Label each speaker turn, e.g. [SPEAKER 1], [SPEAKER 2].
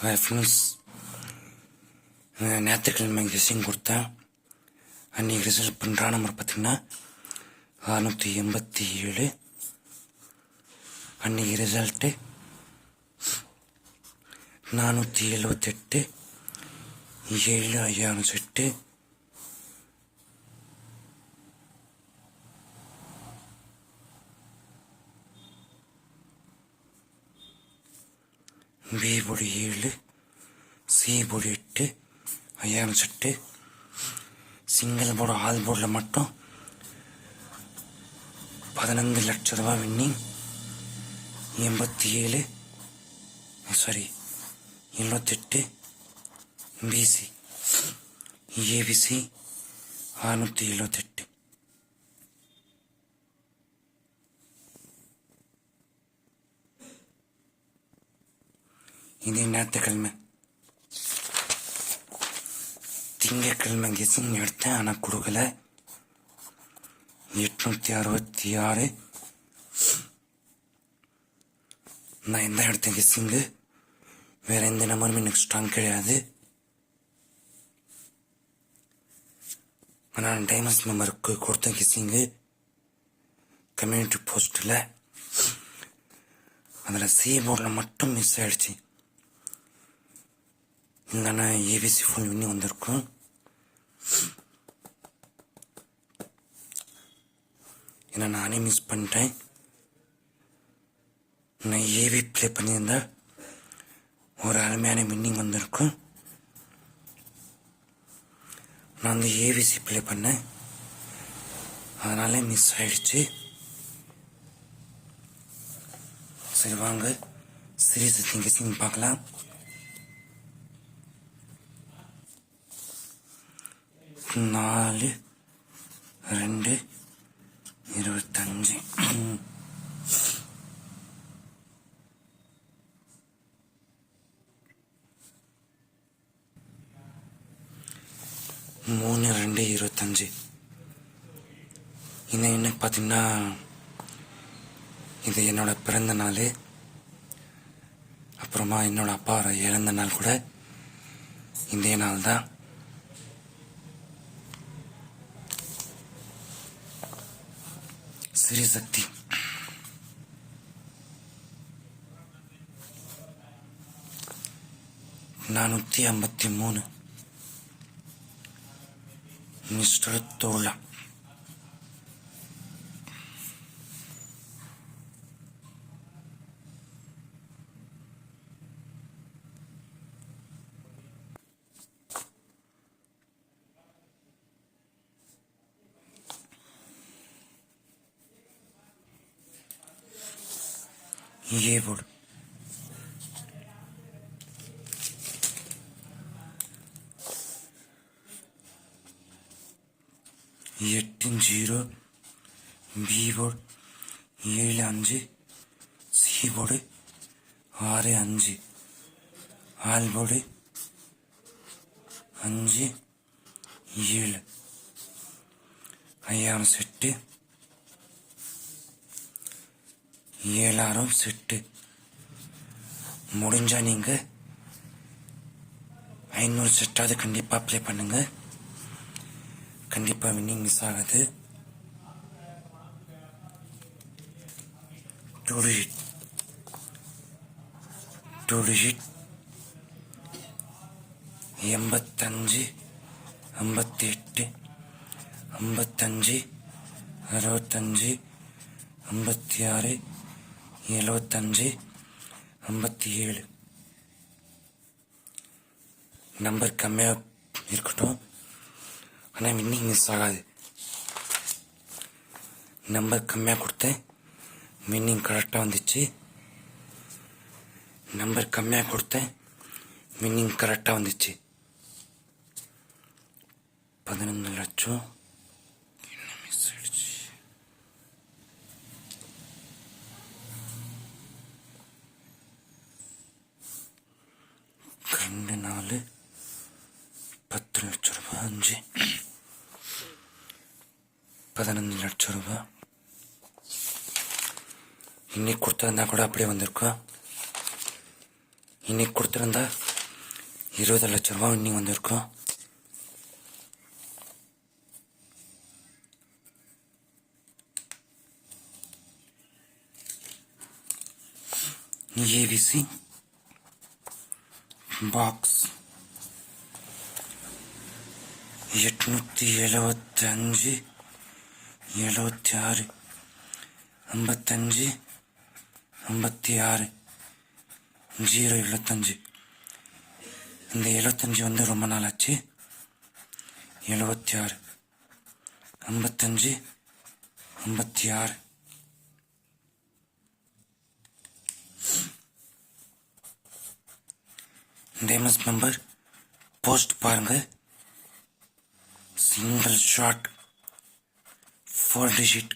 [SPEAKER 1] Hi friends ஞாயிற்றுக்கிழமை guessing கொடுத்தேன் அன்றைக்கி ரிசல்ட் பண்ணுற நம்பர் பார்த்தீங்கன்னா அறுநூற்றி எண்பத்தி ஏழு அன்றைக்கி ரிசல்ட்டு நானூற்றி எழுபத்தெட்டு ஏழு ஐயாயிரம் செட்டு பி பொடி ஏழு சி பொடி எட்டு ஐயாயிரம் செட்டு சிங்கிள் போர்டு ஆல் போர்டில் மட்டும். பதினஞ்சு லட்ச ரூபா வின்னிங் எண்பத்தி ஏழு சாரி எழுபத்தெட்டு பிசி ஏபிசி அறுநூற்றி எழுபத்தெட்டு இது ஞாயிற்றுக்கிழமை திங்கக்கிழமை கெஸிங் எடுத்தேன் ஆனால் கொடுக்கல எட்நூற்றி அறுபத்தி ஆறு நான் எந்த இடத்த கெஸ்ஸிங்கு வேற எந்த நம்பருமே எனக்கு ஸ்ட்ராங் கிடையாது. ஆனால் டைமண்ட்ஸ் மெம்பருக்கு கொடுத்த கெஸ்ஸிங்கு கம்யூனிட்டி போஸ்ட்டில் அதில் சி போர்டில் மட்டும் மிஸ் ஆயிடுச்சு. இல்லைன்னா ஏபிசி ஃபோன் பண்ணி வந்திருக்கும். ஏன்னா நானே மிஸ் பண்ணிட்டேன். நான் ஏவி ப்ளே பண்ணியிருந்தா ஒரு அருமையான வின்னிங் வந்திருக்கும். நான் வந்து ஏவிசி ப்ளே பண்ணேன். அதனால மிஸ் ஆயிடுச்சு. சரி வாங்க. சீரியஸ் திங்கிங் பார்க்கலாம். நாலு ரெண்டு இருபத்தஞ்சு. மூணு ரெண்டு இருபத்தஞ்சு. இன்னும் என்ன பார்த்தீங்கன்னா இது என்னோட பிறந்த நாள். அப்புறமா என்னோட அப்பா இறந்த நாள் கூட இதே நாள் தான் ஸ்ரீ சக்தி. நானூற்றி ஐம்பத்தி மூணு. மிஸ்டர் தோழா இங்கே போடு. எட்டு ஜீரோ பி போர்டு ஏழு அஞ்சு சி போர்டு ஆறு அஞ்சு ஆல் போர்டு அஞ்சு ஏழு. ஐயாயிரம் செட்டு. ஏழாயிரம் செட்டு. முடிஞ்சா நீங்க ஐநூறு செட்டாவது கண்டிப்பா அப்ளை பண்ணுங்க. கண்டிப்பா வின்னிங் மிஸ் ஆகுது. டூ டிஜிட் டூ டிஜிட் எண்பத்தஞ்சு ஐம்பத்தி எட்டு ஐம்பத்தஞ்சு அறுபத்தஞ்சு ஐம்பத்தி ஆறு எழுபத்தஞ்சு ஐம்பத்தி ஏழு நம்பர் கம்மியாக இருக்கட்டும். ஆனால் வின்னிங் மிஸ் ஆகாது. நம்பர் கம்மியாக கொடுத்தேன். வின்னிங் கரெக்டாக வந்துச்சு. நம்பர் கம்மியாக கொடுத்தேன். வின்னிங் கரெக்டாக வந்துச்சு. பதினொன்று லட்சம் என்ன மிஸ் ஆயிடுச்சு ரெண்டு நாலு பத்து லட்சம் ரூபாய் அஞ்சு பதினஞ்சு லட்சம் ரூபா. இன்னைக்கு கொடுத்துருந்தா கூட அப்படியே வந்திருக்கோம் இன்னைக்கு கொடுத்துருந்தா இருபது லட்ச ரூபா இன்னி வந்திருக்கோம் ஏவிசி பாக்ஸ். எட்நூத்தி எழுபத்தஞ்சு எழுபத்தி ஆறு ஐம்பத்தஞ்சு ஐம்பத்தி ஆறு ஜீரோ எழுபத்தஞ்சு இந்த எழுபத்தஞ்சு வந்து ரொம்ப நாள் ஆச்சு எழுபத்தி ஆறு ஐம்பத்தஞ்சு ஐம்பத்தி ஆறு இந்த எம்எஸ் மெம்பர் போஸ்ட் பாருங்கள் சிங்கிள் ஷாட் four digit